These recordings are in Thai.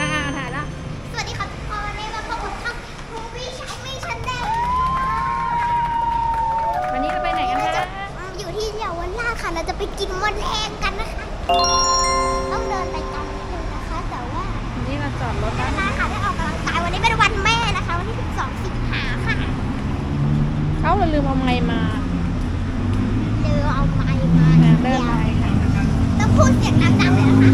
อ่าถ่ายแล้วสวัสดีค่ะทุกคนวันนี้มาพบกับช่องมูฟี่ชายไม่ชันแนลวันนี้เราไปไหนกันเราจะคะอยู่ที่เยาวราชค่ะ เราจะไปกินมดแดงกันนะคะ ต้องเดินไปไกันนึงนะคะ แต่ว่าวันนี้เราจอดรถแล้วได้ค่ะได้ออกกำลังกายวันนี้เป็นวันแม่นะคะ วันที่ 12 สิงหาค่ะเขาเราลืมเอาไม้มาเดินเอาไม้มาเดินเดียวไปค่ะต้องพูดเสียงดังๆเลยนะคะ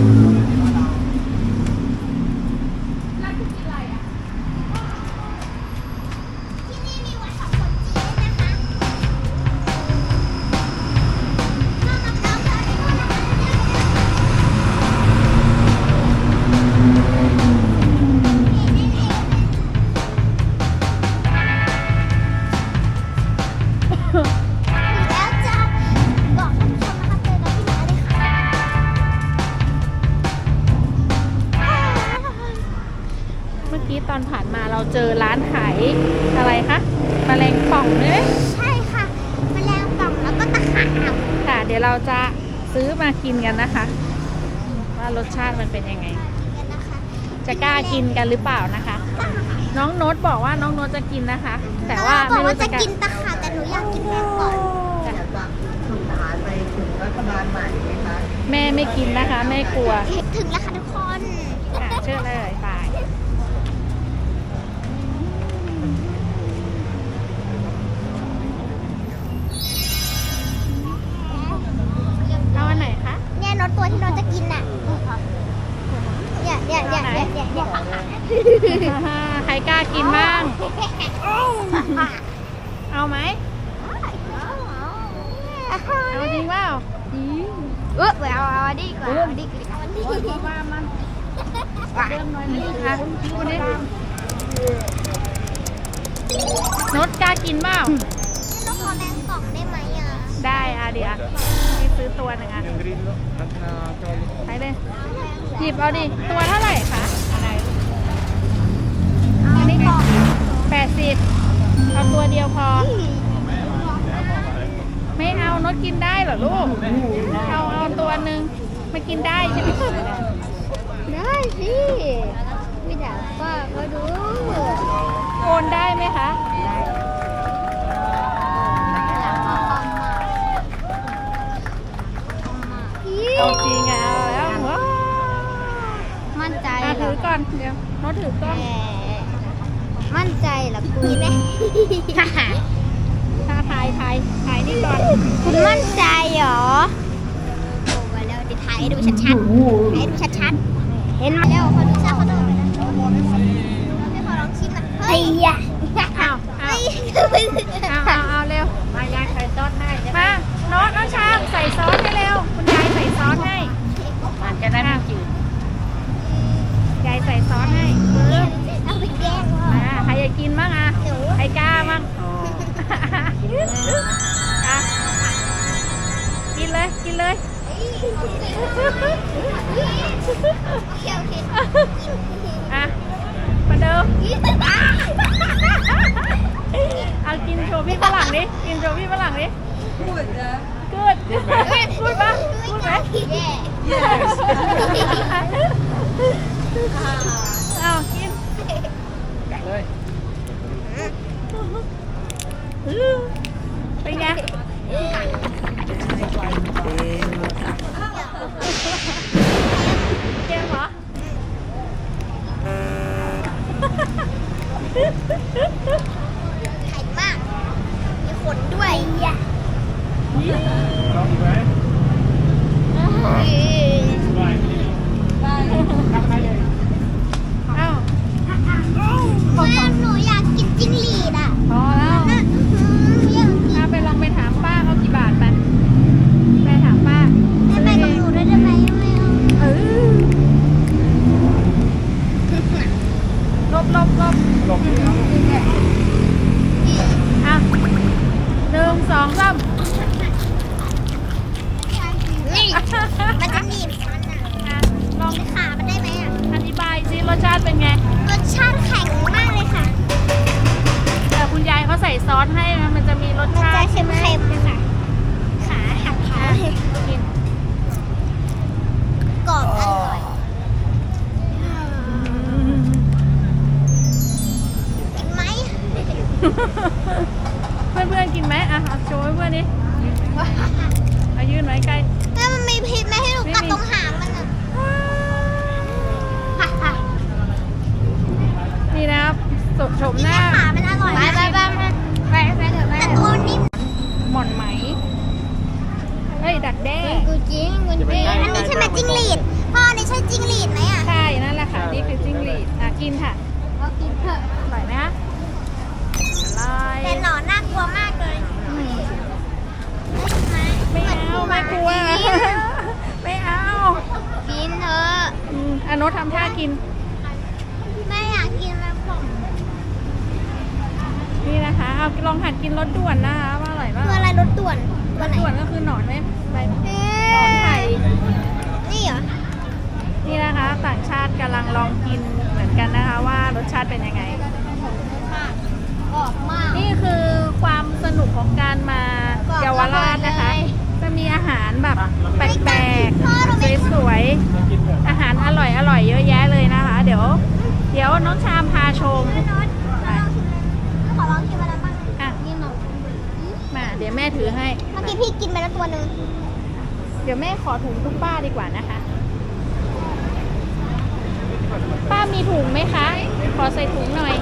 ตอนผ่านมาเราเจอร้านขายอะไรคะแมลงป่องใช่ไหมใช่ค่ะแมลงป่องแล้วก็ตะขาบค่ะ เดี๋ยวเราจะซื้อมากินกันนะคะ ว่ารสชาติมันเป็นยังไงกันนะคะจะกล้ากินกันหรือเปล่านะคะ น้องโน้ตบอกว่าน้องโน้ตจะกินนะคะ แต่ว่าน้องบอไม่กว่ารู้จะจะกินตะขาบแต่หนูอยากกินแมงก่อนจ้ะสื่อสารไปถึงรัฐบาลใหม่ไหมคะแม่ไม่กินนะคะ แม่กลัว ถึงแล้วค่ะทุกคน ค่ะเชื่อเลยไปเอา รถตัวที่เราจะกินน่ะเนี่ยเนี่ยเนี่ยเนี่ยเนี่ยเนี่ยใครกล้ากินบ้าง เอาไหมเอาจริงเปล่าเออเอาเอาดีกว่าเอาดีกว่าเอาอันนี้ว่ามันเริ่มหน้อยนิดค่ะดูดินดกล้ากินเปล่าเราขอแมงป่องได้ไหมอะ ได้อะเดี๋ยว ซื้อตัวหนึ่งอะใช้เลยหยิบเอาดิ ตัวเท่าไหร่คะ อะไรเอาไม่ป่องแปดสิบเอาตัวเดียวพอ ไม่เอานดกินได้เหรอลูก เอาเอาตัวหนึ่งไม่กินได้ใช่ไหมได้สิไม่ได้ป้าก็ดู โอนได้ไหมคะ เอาจริงอะเอาแล้วว้าวมั่นใจอะเหรถืออก่อนเดี๋ยวโน้ตถือกล้องมั่นใจเหรอคุณไหมถ้าถ่ายถ่ายถ่ายนี่ก่อนคุณมั่นใจเหรอโอ้มาแล้วดิถ่ายให้ดูชัดๆถ่ายให้ดูชัดๆ เห็นไหมแล้วขอดูซะเขาโดนไปนะไม่ขอลองคิดนะเฮ้ยอะ อ้าวอ้า เฮ้ วย เอาเอาเอาเร็ว มายายใส่ซอสให้ใช่ไหม มาโน้ตน้องชามใส่ซอสให้เร็ว คุณยายใส่ซอสให้ มันจะได้ไม่จืด ยายใส่ซอสให้ เอาไปแย่ง อ่าใครจะ กินบ้างอะหนูใครกล้าบ้างอ๋ออะกินเลยกินเลยเขียวเขียวอะมาเดิมเอากินโชว์พี่ฝรั่งดิกินโชว์พี่ฝรั่งดิพูดนะกูดพูดปะพูดไหมแเเพื่อนเพื่อนกินไหมอะเอาโชว์เพื่อนดิเอายื่นไว้ใกล้แม่มันมีพิษไหมให้ดูกัดตรงหางมันอะนี่นะครับสดชมหน้าหามันอร่อยไปไปไปไปไปเถอะไปแต่ตัวนิ่มหม่อนไหมเฮ้ยดักแด้กูจริงกูจริงอันนี้ใช่ไหมจิ้งหรีดพ่ออันนี้ใช่จิ้งหรีดไหมอะใช่นั่นแหละค่ะนี่คือจิ้งหรีดอะกินค่ะกินเถอะอร่อยไหมคะ แต่หนอนน่ากลัวมากเลยอืมไหมไม่เอาไม่กลัว ไม่เอากินเถอะอืมอะโนตทำท่ากินแม่อยากกินแมงป่องนี่นะคะ เอาลองหัดกินรสด่วนนะคะว่าอร่อยป่ะคืออะไรรถด่วนรวันสไหนด่วนก็คือหนอนไหมใบ เอ๊ หนอนไทะ ย นี่เหรอ นี่นะคะ ต่างชาติกำลังลองกินเหมือนกันนะคะ ว่ารสชาติเป็นยังไง ออกมาก นี่คือความสนุกของการมา บอก เยาวราชนะคะ เลย จะมีอาหาร แบบแปลกพ่อเราไม่ๆสวยๆอาหารอร่อยอร่อยๆเยอะแยะเลยนะคะ เดี๋ยว เดี๋ยวน้องชามพาชมไม่นอนขอลองกินมาแล้วบ้างอะกินหน่อยมาเดี๋ยวแม่ถือให้ เมื่อกี้พี่กินไปแล้วตัวหนึ่งเดี๋ยวแม่ขอถุงทุกป้าดีกว่านะคะ ป้ามีถุงไหมคะ ขอใส่ถุงหน่อย